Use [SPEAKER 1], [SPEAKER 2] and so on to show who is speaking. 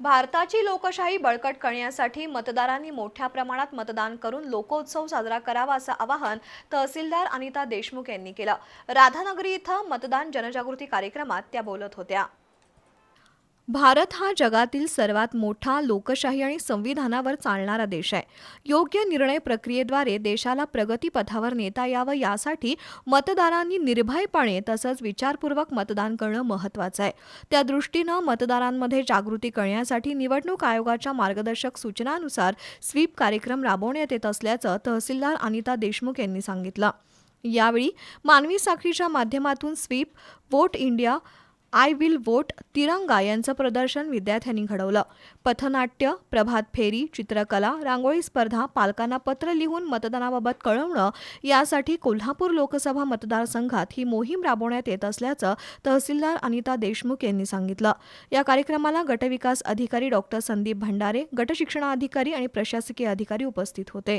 [SPEAKER 1] भारताची लोकशाही बळकट करण्यासाठी मतदारांनी मोठ्या प्रमाणात मतदान करून लोकोत्सव साजरा करावा असं आवाहन तहसीलदार अनिता देशमुख यांनी केलं. राधानगरी इथं मतदान जनजागृती कार्यक्रमात त्या बोलत होत्या. भारत हा जगातील सर्वात मोठा लोकशाही आणि संविधानावर चालणारा देश आहे. योग्य निर्णय प्रक्रियेद्वारे देशाला प्रगतीपथावर नेता यावं यासाठी मतदारांनी निर्भयपणे तसंच विचारपूर्वक मतदान करणं महत्त्वाचं आहे. त्या दृष्टीनं मतदारांमध्ये जागृती करण्यासाठी निवडणूक आयोगाच्या मार्गदर्शक सूचनानुसार स्वीप कार्यक्रम राबवण्यात येत असल्याचं तहसीलदार अनिता देशमुख यांनी सांगितलं. यावेळी मानवी साखळीच्या माध्यमातून SVEEP vote India I will vote तिरंगा यांचं प्रदर्शन विद्यार्थ्यांनी घडवलं. पथनाट्य प्रभात फेरी चित्रकला रांगोळी स्पर्धा पालकांना पत्र लिहून मतदानाबाबत कळवणं यासाठी कोल्हापूर लोकसभा मतदारसंघात ही मोहीम राबवण्यात येत असल्याचं तहसीलदार अनिता देशमुख यांनी सांगितलं. या कार्यक्रमाला गटविकास अधिकारी डॉक्टर संदीप भंडारे गटशिक्षणाधिकारी आणि प्रशासकीय अधिकारी उपस्थित होते.